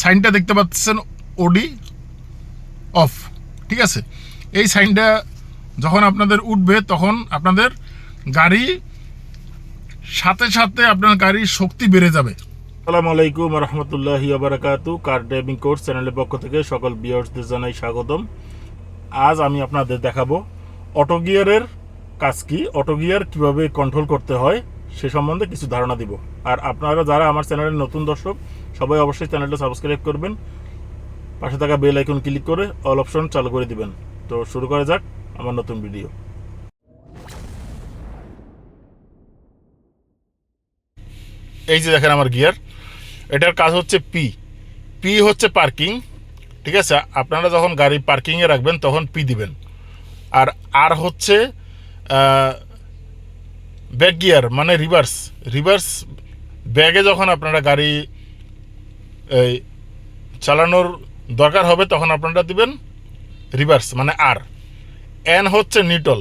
সাইনটা দেখতে পাচ্ছেন ওডি অফ, ঠিক আছে? এই সাইনটা যখন আপনাদের উঠবে, তখন আপনাদের গাড়ি সাথে সাথে আপনার গাড়ির শক্তি বেড়ে যাবে। আসসালামু আলাইকুম রহমতুল্লাহি আবরাকাতু কার ড্রাইভিং কোর্স চ্যানেলের পক্ষ থেকে সকল বিয়ার্সদের জানাই স্বাগতম। আজ আমি আপনাদের দেখাবো অটো গিয়ারের কাজ কি অটো গিয়ার কীভাবে কন্ট্রোল করতে হয় সে সম্বন্ধে কিছু ধারণা দিব। আর আপনারা যারা আমার চ্যানেলের নতুন দর্শক, সবাই অবশ্যই চ্যানেলটা সাবস্ক্রাইব করবেন। পাশে থাকা বেল আইকন ক্লিক করে অল অপশন চালু করে দিবেন। তো শুরু করা যাক আমার নতুন ভিডিও। এই যে দেখেন আমার গিয়ার। এটার কাজ হচ্ছে পি পি হচ্ছে পার্কিং, ঠিক আছে? আপনারা যখন গাড়ি পার্কিংয়ে রাখবেন, তখন পি দিবেন। আর আর হচ্ছে ব্যাক গিয়ার মানে রিভার্স রিভার্স ব্যাগে যখন আপনারা গাড়ি, এই চালানোর দরকার হবে, তখন আপনারা দিবেন রিভার্স মানে আর এন হচ্ছে নিটল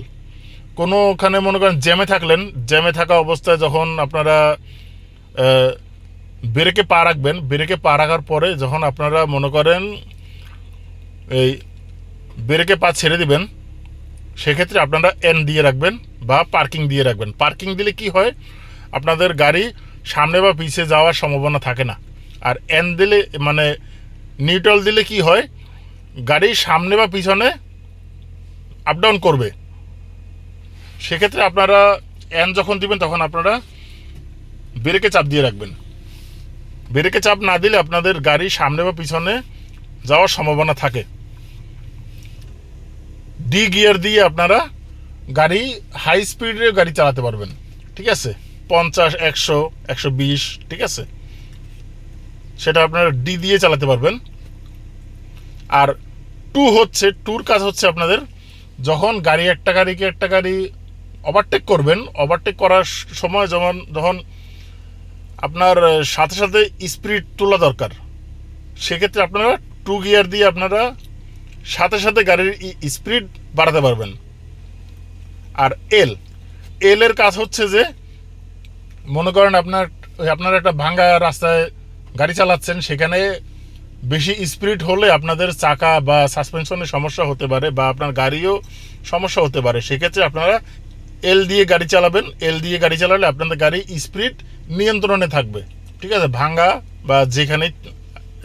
কোনো ওখানে মনে করেন জ্যামে থাকলেন, জ্যামে থাকা অবস্থায় যখন আপনারা ব্রেকে পা রাখবেন ব্রেকে পা রাখার পরে যখন আপনারা মনে করেন, এই ব্রেকে পা ছেড়ে দিবেন সেক্ষেত্রে আপনারা এন দিয়ে রাখবেন বা পার্কিং দিয়ে রাখবেন। পার্কিং দিলে কি হয়? আপনাদের গাড়ি সামনে বা পিছিয়ে যাওয়ার সম্ভাবনা থাকে না। আর এন দিলে মানে নিউট্রাল দিলে কি হয়? গাড়ি সামনে বা পিছনে আপ ডাউন করবে। সেক্ষেত্রে আপনারা এন যখন দিবেন, তখন আপনারা ব্রেকে চাপ দিয়ে রাখবেন। ব্রেকে চাপ না দিলে আপনাদের গাড়ি সামনে বা পিছনে যাওয়ার সম্ভাবনা থাকে। ডি গিয়ার দিয়ে আপনারা গাড়ি হাই স্পিডে গাড়ি চালাতে পারবেন। ঠিক আছে? পঞ্চাশ, একশো একশো বিশ, ঠিক আছে? সেটা আপনারা ডি দিয়ে চালাতে পারবেন। আর টু হচ্ছে টুর কাজ হচ্ছে আপনাদের যখন গাড়ি একটা গাড়িকে একটা গাড়ি ওভারটেক করবেন ওভারটেক করার সময় যেমন যখন আপনার সাথে সাথে স্পিড তোলা দরকার। সেক্ষেত্রে আপনারা টু গিয়ার দিয়ে আপনারা সাথে সাথে গাড়ির স্পিড বাড়াতে পারবেন। আর এল এল এর কাজ হচ্ছে যে, মনে করেন আপনার আপনার একটা ভাঙ্গা রাস্তায় গাড়ি চালাচ্ছেন, সেখানে বেশি স্পিড হলে আপনাদের চাকা বা সাসপেনশনের সমস্যা হতে পারে বা আপনার গাড়িও সমস্যা হতে পারে। সেক্ষেত্রে আপনারা এল দিয়ে গাড়ি চালাবেন। এল দিয়ে গাড়ি চালালে আপনাদের গাড়ি স্পিড নিয়ন্ত্রণে থাকবে। ঠিক আছে? ভাঙ্গা বা যেখানে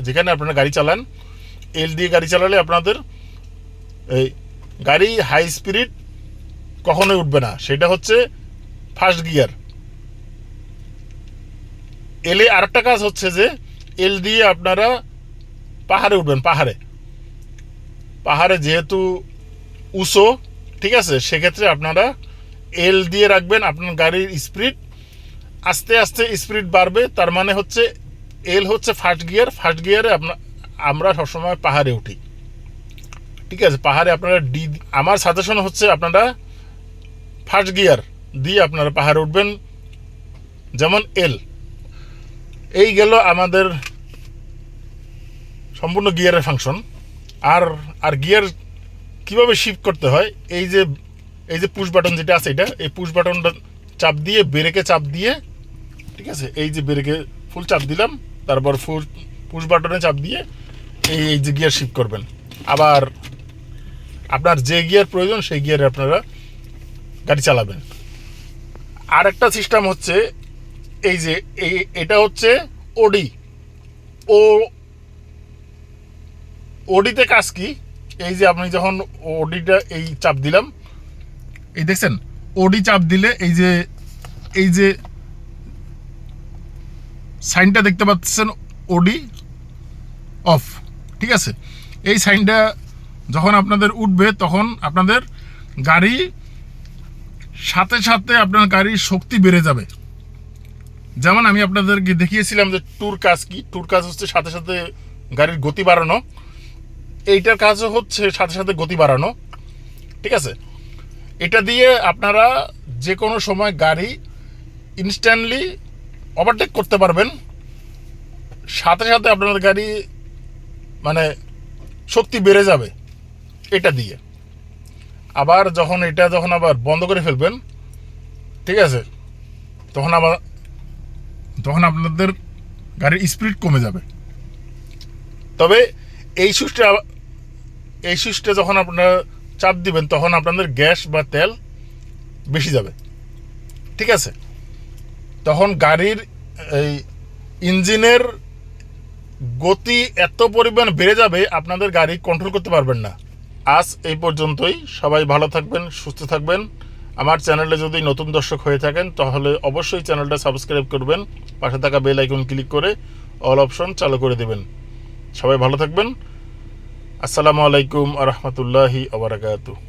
যেখানে আপনারা গাড়ি চালান এল দিয়ে গাড়ি চালালে আপনাদের এই গাড়ি হাই স্পিড কখনোই উঠবে না। সেটা হচ্ছে ফার্স্ট গিয়ার এলে আরেকটা কাজ হচ্ছে যে, এল দিয়ে আপনারা পাহাড়ে উঠবেন, পাহাড়ে। পাহাড়ে যেহেতু উঁচু, ঠিক আছে, সেক্ষেত্রে আপনারা এল দিয়ে রাখবেন আপনার গাড়ির স্পিড আস্তে আস্তে স্পিড বাড়বে, তার মানে হচ্ছে এল হচ্ছে ফার্স্ট গিয়ার ফার্স্ট গিয়ারে আপনার আমরা সবসময় পাহাড়ে উঠি। ঠিক আছে, পাহাড়ে আপনারা ডি, আমার সাজেশন হচ্ছে আপনারা ফার্স্ট গিয়ার দিয়ে আপনারা পাহাড়ে উঠবেন, যেমন এল এই গেল আমাদের সম্পূর্ণ গিয়ারের ফাংশন আর আর গিয়ার কীভাবে শিফট করতে হয়, এই যে এই যে পুশ বাটন যেটা আছে এটা, এই পুশ বাটনটা চাপ দিয়ে ব্রেকে চাপ দিয়ে, ঠিক আছে, এই যে ব্রেকে ফুল চাপ দিলাম, তারপর ফুল পুশ বাটনে চাপ দিয়ে এই এই যে গিয়ার শিফট করবেন। আবার আপনার যে গিয়ার প্রয়োজন, সেই গিয়ারে আপনারা গাড়ি চালাবেন। আর একটা সিস্টেম হচ্ছে এই যে, এই, এটা হচ্ছে ওডি ও ওডিতে কাজ কি? এই যে আপনি যখন ওডিটা এই চাপ দিলাম, এই দেখছেন? ওডি চাপ দিলে এই যে এই যে সাইনটা দেখতে পাচ্ছেন ওডি অফ ঠিক আছে? এই সাইনটা যখন আপনাদের উঠবে, তখন আপনাদের গাড়ি সাথে সাথে আপনার গাড়ির শক্তি বেড়ে যাবে। যেমন আমি আপনাদেরকে দেখিয়েছিলাম যে ট্যুর কাজ কি? ট্যুর কাজ হচ্ছে সাথে সাথে গাড়ির গতি বাড়ানো। এইটার কাজও হচ্ছে সাথে সাথে গতি বাড়ানো। ঠিক আছে? এটা দিয়ে আপনারা যে কোনো সময় গাড়ি ইনস্ট্যান্টলি ওভারটেক করতে পারবেন। সাথে সাথে আপনাদের গাড়ি মানে শক্তি বেড়ে যাবে এটা দিয়ে। আবার যখন এটা যখন আবার বন্ধ করে ফেলবেন, ঠিক আছে, তখন আবার তখন আপনাদের গাড়ির স্পিড কমে যাবে। তবে এই সুইচটা এই সুইচটা যখন আপনারা চাপ দিবেন, তখন আপনাদের গ্যাস বা তেল বেশি যাবে। ঠিক আছে? তখন গাড়ির এই ইঞ্জিনের গতি এত পরিমাণ বেড়ে যাবে, আপনাদের গাড়ি কন্ট্রোল করতে পারবেন না। আজ এই পর্যন্তই। সবাই ভালো থাকবেন, সুস্থ থাকবেন। আমার চ্যানেলে যদি নতুন দর্শক হয়ে থাকেন, তাহলে অবশ্যই চ্যানেলটা সাবস্ক্রাইব করবেন। পাশে থাকা বেল আইকন ক্লিক করে অল অপশন চালু করে দেবেন। সবাই ভালো থাকবেন। আসসালামু আলাইকুম আ রহমতুল্লাহি আবরাকাতু